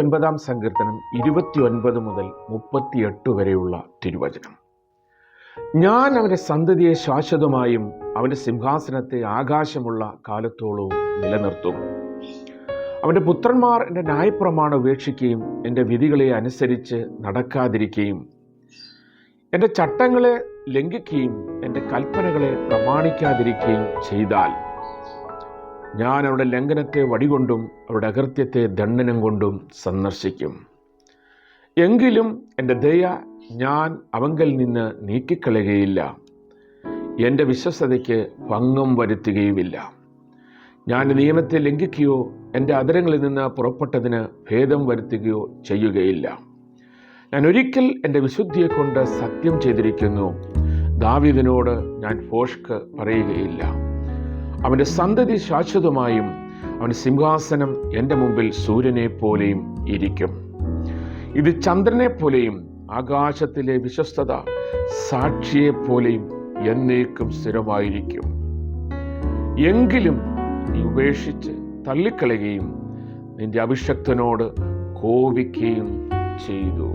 ഒൻപതാം സങ്കീർത്തനം ഇരുപത്തി ഒൻപത് മുതൽ മുപ്പത്തിയെട്ട് വരെയുള്ള തിരുവചനം. ഞാൻ അവന്റെ സന്തതിയെ ശാശ്വതമായും അവന്റെ സിംഹാസനത്തെ ആകാശമുള്ള കാലത്തോളവും നിലനിർത്തും. അവന്റെ പുത്രന്മാർ എന്റെ ന്യായപ്രമാണം ഉപേക്ഷിക്കുകയും എന്റെ വിധികളെ അനുസരിച്ച് നടക്കാതിരിക്കുകയും എന്റെ ചട്ടങ്ങളെ ലംഘിക്കുകയും എന്റെ കൽപ്പനകളെ പ്രമാണിക്കാതിരിക്കുകയും ചെയ്താൽ ഞാൻ അവരുടെ ലംഘനത്തെ വടികൊണ്ടും അവരുടെ അകൃത്യത്തെ ദണ്ഡനം കൊണ്ടും സന്ദർശിക്കും. എങ്കിലും എന്റെ ദയ ഞാൻ അവങ്കൽ നിന്ന് നീക്കിക്കളയുകയില്ല. എന്റെ വിശ്വസതയ്ക്ക് ഭംഗം വരുത്തുകയുമില്ല. ഞാൻ നിയമത്തെ ലംഘിക്കുകയോ എന്റെ അതരങ്ങളിൽ നിന്ന് പുറപ്പെട്ടതിന് ഭേദം വരുത്തുകയോ ചെയ്യുകയില്ല. ഞാൻ ഒരിക്കൽ എന്റെ വിശുദ്ധിയെ കൊണ്ട് സത്യം ചെയ്തിരിക്കുന്നു. ദാവീദിനോട് ഞാൻ ഫോഷ്ക്ക് പറയുകയില്ല. അവന്റെ സന്തതി ശാശ്വതമായും അവന്റെ സിംഹാസനം എന്റെ മുമ്പിൽ സൂര്യനെ പോലെയും ഇരിക്കും. ഇത് ചന്ദ്രനെ പോലെയും ആകാശത്തിലെ വിശ്വസ്തത സാക്ഷിയെ പോലെയും എന്നേക്കും സ്ഥിരമായിരിക്കും. എങ്കിലും നീ ഉപേക്ഷിച്ച് തള്ളിക്കളയുകയും നിന്റെ അഭിഷക്തനോട് കോപിക്കുകയും ചെയ്തു.